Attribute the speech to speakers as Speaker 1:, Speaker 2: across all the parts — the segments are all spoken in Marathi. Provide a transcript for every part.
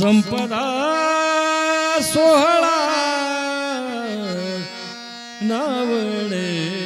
Speaker 1: संपदा सोहळा
Speaker 2: नावडे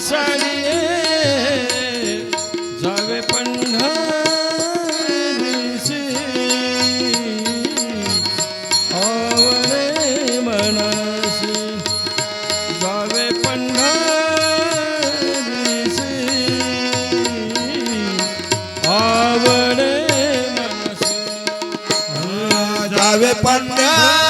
Speaker 1: आषाढी जावे पंढरीसी आवरे मनसी जावे पंढरीसी आवरे मनसी
Speaker 2: जावे पंढरी